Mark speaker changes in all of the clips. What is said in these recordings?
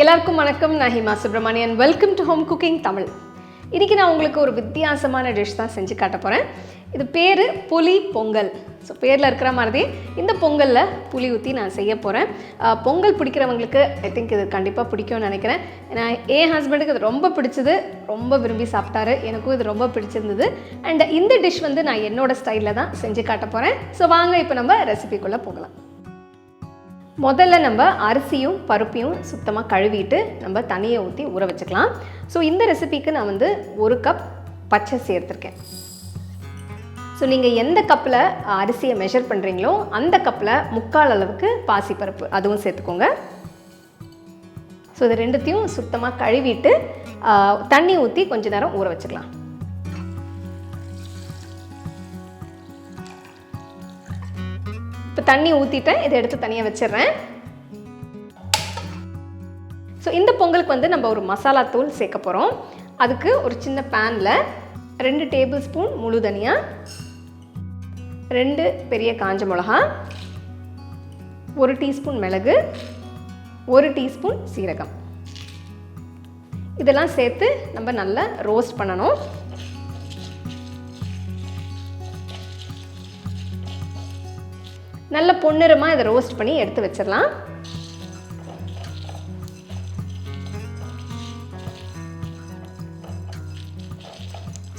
Speaker 1: எல்லாருக்கும் வணக்கம். நான் Hima Subramanian welcome to home cooking Tamil இன்றைக்கி நான் உங்களுக்கு ஒரு வித்தியாசமான டிஷ் தான் செஞ்சு காட்ட போகிறேன் இது பேர் புளி பொங்கல். ஸோ பேரில் இருக்கிற மாதிரி இந்த பொங்கலில் புளி ஊற்றி நான் செய்ய போகிறேன் பொங்கல் பிடிக்கிறவங்களுக்கு ஐ திங்க் இது கண்டிப்பாக பிடிக்கும்னு நினைக்கிறேன். ஏன்னா என் ஹஸ்பண்டுக்கு இது ரொம்ப பிடிச்சது. ரொம்ப விரும்பி சாப்பிட்டாரு. எனக்கும் இது ரொம்ப பிடிச்சிருந்தது. அண்ட் இந்த டிஷ் வந்து நான் என்னோடய ஸ்டைலில் தான் செஞ்சு காட்ட போகிறேன் ஸோ வாங்க இப்போ நம்ம ரெசிபிக்குள்ளே போகலாம். முதல்ல நம்ம அரிசியும் பருப்பையும் சுத்தமாக கழுவிட்டு நம்ம தண்ணியை ஊற்றி ஊற வச்சுக்கலாம். ஸோ இந்த ரெசிபிக்கு நான் வந்து ஒரு கப் பச்சை சேர்த்துருக்கேன். ஸோ நீங்கள் எந்த கப்பில் அரிசியை மெஷர் பண்ணுறீங்களோ அந்த கப்பில் முக்கால் அளவுக்கு பாசிப்பருப்பு அதுவும் சேர்த்துக்கோங்க. ஸோ இது ரெண்டுத்தையும் சுத்தமாக கழுவிட்டு தண்ணி ஊற்றி கொஞ்ச நேரம் ஊற வச்சுக்கலாம். இப்போ தண்ணி ஊற்றிட்டேன் இதை எடுத்து தனியாக வச்சிடுறேன். ஸோ இந்த பொங்கலுக்கு வந்து நம்ம ஒரு மசாலா தூள் சேர்க்க போகிறோம் அதுக்கு ஒரு சின்ன பேனில் ரெண்டு டேபிள் ஸ்பூன் முழு தனியா ரெண்டு பெரிய காஞ்ச மிளகா ஒரு டீஸ்பூன் மிளகு ஒரு டீஸ்பூன் சீரகம். இதெல்லாம் சேர்த்து நம்ம நல்லா ரோஸ்ட் பண்ணணும். நல்ல பொன்னிறமாக இதை ரோஸ்ட் பண்ணி எடுத்து வச்சிடலாம்.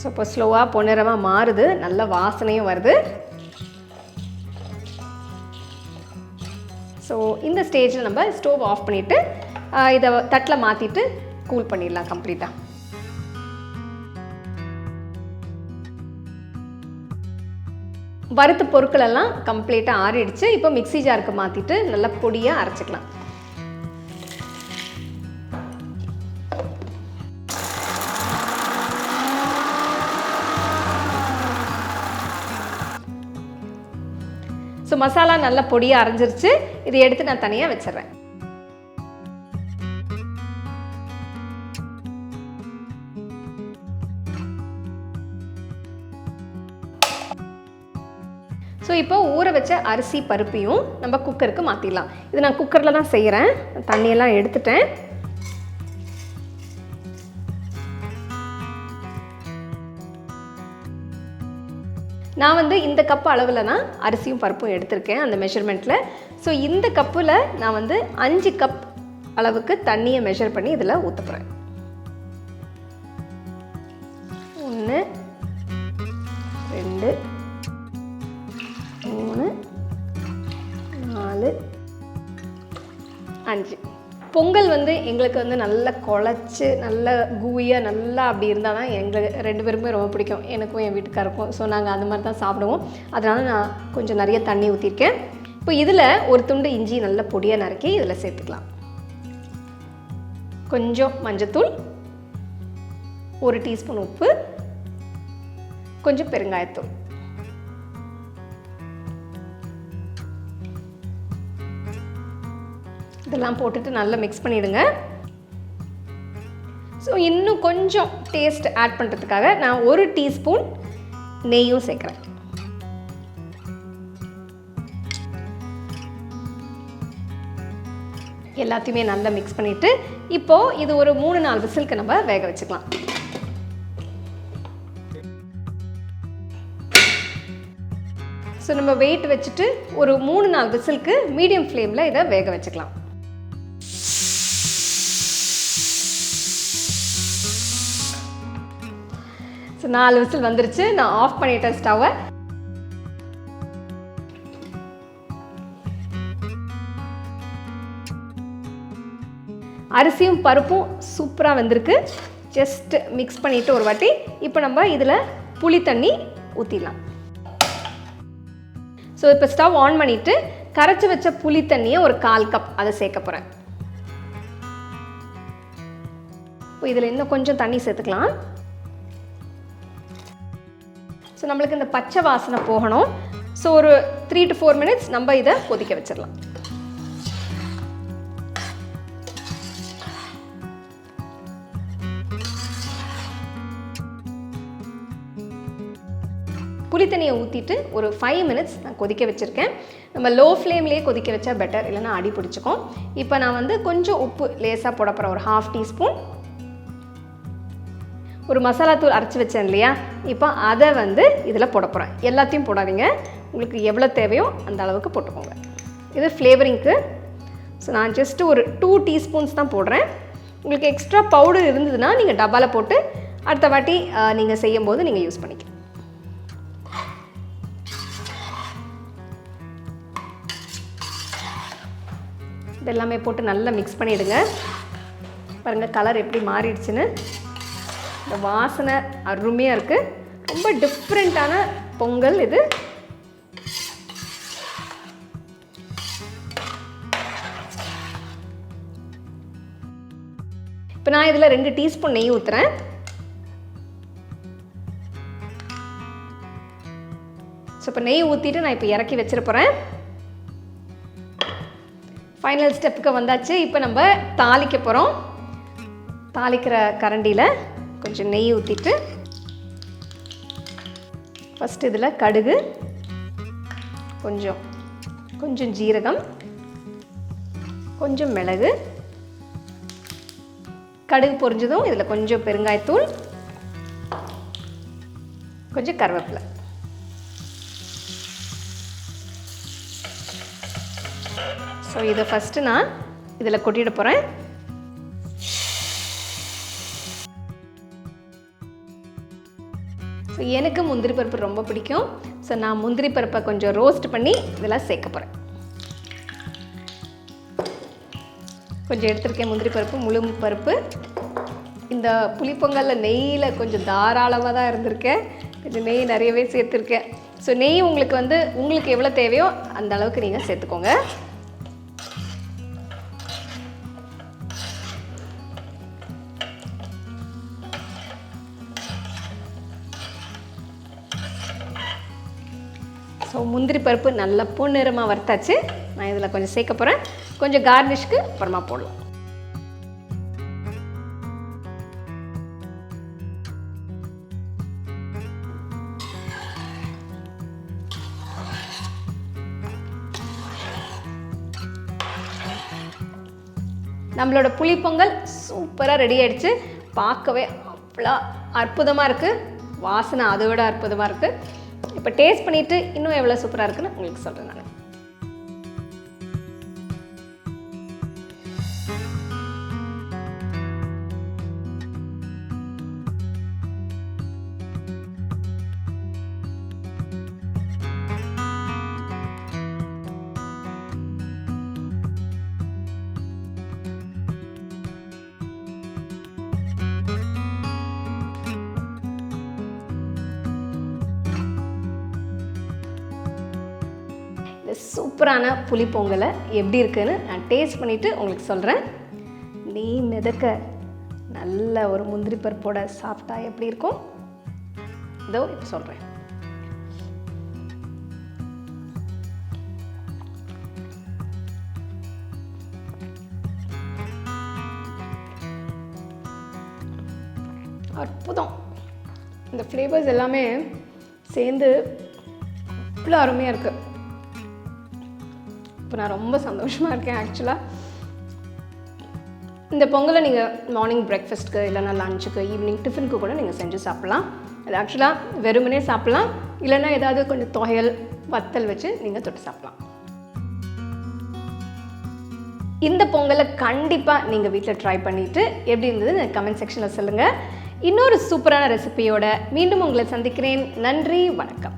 Speaker 1: ஸோ இப்போ ஸ்லோவாக பொன்னிறமாக மாறுது. நல்ல வாசனையும் வருது. ஸோ இந்த ஸ்டேஜில் நம்ம ஸ்டோவ் ஆஃப் பண்ணிவிட்டு இதை தட்டில் மாற்றிட்டு கூல் பண்ணிடலாம் கம்ப்ளீட்டாக வறுத்த பொருட்கள் எல்லாம் கம்ப்ளீட்டாக ஆறிடுச்சு. இப்போ மிக்ஸி ஜாருக்கு மாற்றிட்டு நல்லா பொடியாக அரைச்சிக்கலாம். ஸோ மசாலா நல்லா பொடியாக அரைஞ்சிருச்சு. இதை எடுத்து நான் தனியாக வச்சிடுறேன். இப்போ ஊற வச்ச அரிசி பருப்பையும் நம்ம குக்கருக்கு மாற்றிடலாம் இது நான் குக்கரில் தான் செய்கிறேன் தண்ணியெல்லாம் எடுத்துட்டேன். நான் வந்து இந்த கப் அளவில் தான் அரிசியும் பருப்பும் எடுத்திருக்கேன் அந்த மெஷர்மெண்ட்டில் ஸோ இந்த கப்பில் நான் வந்து அஞ்சு கப் அளவுக்கு தண்ணியை மெஷர் பண்ணி இதில் ஊற்ற போகிறேன் ஒன்று ரெண்டு பொங்கல் வந்து எங்களுக்கு வந்து நல்லா குழச்சி நல்ல கூயாக நல்லா அப்படி இருந்தால் தான் எங்களுக்கு ரெண்டு பேருக்குமே ரொம்ப பிடிக்கும். எனக்கும் என் வீட்டுக்காருக்கும். ஸோ நாங்கள் அந்த மாதிரி தான் சாப்பிடுவோம். அதனால் நான் கொஞ்சம் நிறைய தண்ணி ஊற்றிருக்கேன் இப்போ இதில் ஒரு துண்டு இஞ்சி நல்ல பொடியாக நறுக்கி இதில் சேர்த்துக்கலாம். கொஞ்சம் மஞ்சத்தூள் ஒரு டீஸ்பூன் உப்பு கொஞ்சம் பெருங்காயத்தூள். இதெல்லாம் போட்டுட்டு நல்லா மிக்ஸ் பண்ணிவிடுங்க ஸோ இன்னும் கொஞ்சம் டேஸ்ட் ஆட் பண்ணுறதுக்காக நான் ஒரு டீஸ்பூன் நெய்யும் சேர்க்குறேன். எல்லாத்தையுமே நல்லா மிக்ஸ் பண்ணிவிட்டு இப்போது இது ஒரு மூணு நாலு விசிலுக்கு நம்ம வேக வச்சுக்கலாம். ஸோ நம்ம வெயிட் வச்சுட்டு ஒரு மூணு நாலு விசிலுக்கு மீடியம் ஃப்ளேமில் இதை வேக வச்சுக்கலாம். ஸோ நாலு விசில் வந்துருச்சு. நான் ஆஃப் பண்ணிட்டேன் ஸ்டவ்வை அரிசியும் பருப்பும் சூப்பராக வந்திருக்கு. ஜஸ்ட் மிக்ஸ் பண்ணிவிட்டு ஒரு வாட்டி. இப்போ நம்ம இதில் புளி தண்ணி ஊற்றிடலாம் ஸோ இப்போ ஸ்டவ் ஆன் பண்ணிவிட்டு கரைச்சி வச்ச புளி தண்ணியை ஒரு கால் கப் அதை சேர்க்க போகிறேன் இப்போ இதில் இன்னும் கொஞ்சம் தண்ணி சேர்த்துக்கலாம். ஸோ நம்மளுக்கு இந்த பச்சை வாசனை போகணும். ஸோ ஒரு த்ரீ டு ஃபோர் மினிட்ஸ் நம்ம இதை கொதிக்க வச்சிடலாம். புளித்தண்ணியை ஊற்றிட்டு ஒரு ஃபைவ் மினிட்ஸ் நான் கொதிக்க வச்சுருக்கேன். நம்ம லோ ஃப்ளேம்லேயே கொதிக்க வச்சா பெட்டர் இல்லைன்னா அடி பிடிச்சிக்கும். இப்போ நான் வந்து கொஞ்சம் உப்பு லேசாக போட போகிறேன் ஒரு ஹாஃப் டீஸ்பூன் ஒரு மசாலா தூள் அரைச்சி வச்சேன் இல்லையா? இப்போ அதை வந்து இதில் போட போகிறேன் எல்லாத்தையும் போடாதீங்க. உங்களுக்கு எவ்வளோ தேவையோ அந்த அளவுக்கு போட்டுக்கோங்க. இது ஃப்ளேவரிங்க்கு. ஸோ நான் ஜஸ்ட்டு ஒரு டூ டீஸ்பூன்ஸ் தான் போடுறேன். உங்களுக்கு எக்ஸ்ட்ரா பவுடர் இருந்ததுன்னா நீங்கள் டப்பாவில் போட்டு அடுத்த வாட்டி நீங்கள் செய்யும்போது நீங்கள் யூஸ் பண்ணிக்கலாம். இதெல்லாமே போட்டு நல்லா மிக்ஸ் பண்ணிவிடுங்க பாருங்கள் கலர் எப்படி மாறிடுச்சுன்னு. இந்த வாசனை அருமையாக இருக்குது ரொம்ப டிஃப்ரெண்ட்டான பொங்கல் இது. இப்போ நான் இதில் ரெண்டு டீஸ்பூன் நெய் ஊற்றுறேன் ஸோ இப்போ நெய் ஊற்றிட்டு நான் இப்போ இறக்கி வச்சிருப்பேன் ஃபைனல் ஸ்டெப்புக்கு வந்தாச்சு. இப்போ நம்ம தாளிக்க போகிறோம் தாளிக்கிற கரண்டியில். கொஞ்சம் நெய் ஊற்றிட்டு ஃபஸ்ட் இதில் கடுகு கொஞ்சம் கொஞ்சம் ஜீரகம் கொஞ்சம் மிளகு கடுகு பொரிஞ்சதும் இதில் கொஞ்சம் பெருங்காயத்தூள் கொஞ்சம் கருவேப்பிலை. ஸோ இதை ஃபஸ்ட்டு நான் இதில் கொட்டிட போகிறேன் ஸோ எனக்கு முந்திரி பருப்பு ரொம்ப பிடிக்கும். ஸோ நான் முந்திரி பருப்பை கொஞ்சம் ரோஸ்ட் பண்ணி இதெல்லாம் சேர்க்க போகிறேன் கொஞ்சம் எடுத்திருக்கேன் முந்திரி பருப்பு முழு பருப்பு. இந்த புளிப்பொங்கலில் நெய்யில் கொஞ்சம் தாராளமாக தான் இருந்திருக்கேன். கொஞ்சம் நெய் நிறையவே சேர்த்துருக்கேன். ஸோ நெய் உங்களுக்கு வந்து உங்களுக்கு எவ்வளோ தேவையோ அந்த அளவுக்கு நீங்கள் சேர்த்துக்கோங்க. ஸோ முந்திரி பருப்பு நல்ல பொன்னிறமாக வறுத்தாச்சு. நான் இதில் கொஞ்சம் சேர்க்க போகிறேன் கொஞ்சம் கார்னிஷ்க்கு அப்புறமா போடலாம். நம்மளோட புளிப்பொங்கல் சூப்பராக ரெடி ஆகிடுச்சு பார்க்கவே அவ்வளோ அற்புதமாக இருக்குது வாசனை அதை விட அற்புதமாக இருக்குது இப்போ டேஸ்ட் பண்ணிவிட்டு இன்னும் எவ்வளோ சூப்பராக இருக்குன்னு உங்களுக்கு சொல்கிறேன் நான். சூப்பரான புளிப்பொங்கலை எப்படி இருக்குன்னு நான் டேஸ்ட் பண்ணிவிட்டு உங்களுக்கு சொல்கிறேன் நீ மிதக்க நல்ல ஒரு முந்திரி பருப்போட சாப்பிட்டா எப்படி இருக்கும்? இதோ இப்போ சொல்கிறேன் அற்புதம். இந்த ஃப்ளேவர்ஸ் எல்லாமே சேர்ந்து அவ்வளோ அருமையாக இருக்குது இப்போ நான் ரொம்ப சந்தோஷமாக இருக்கேன் ஆக்சுவலாக இந்த பொங்கலை நீங்கள் மார்னிங் பிரேக்ஃபாஸ்ட்க்கு இல்லைனா லஞ்சுக்கு ஈவினிங் டிஃபனுக்கு கூட நீங்கள் செஞ்சு சாப்பிட்லாம். அது ஆக்சுவலாக வெறுமனே சாப்பிட்லாம். இல்லைன்னா ஏதாவது கொஞ்சம் துவையல் வத்தல் வச்சு நீங்கள் தொட்டு சாப்பிட்லாம். இந்த பொங்கலை கண்டிப்பாக நீங்கள் வீட்டில் ட்ரை பண்ணிவிட்டு எப்படி இருந்தது கமெண்ட் செக்ஷனில் சொல்லுங்கள் இன்னொரு சூப்பரான ரெசிபியோட மீண்டும் உங்களை சந்திக்கிறேன். நன்றி வணக்கம்.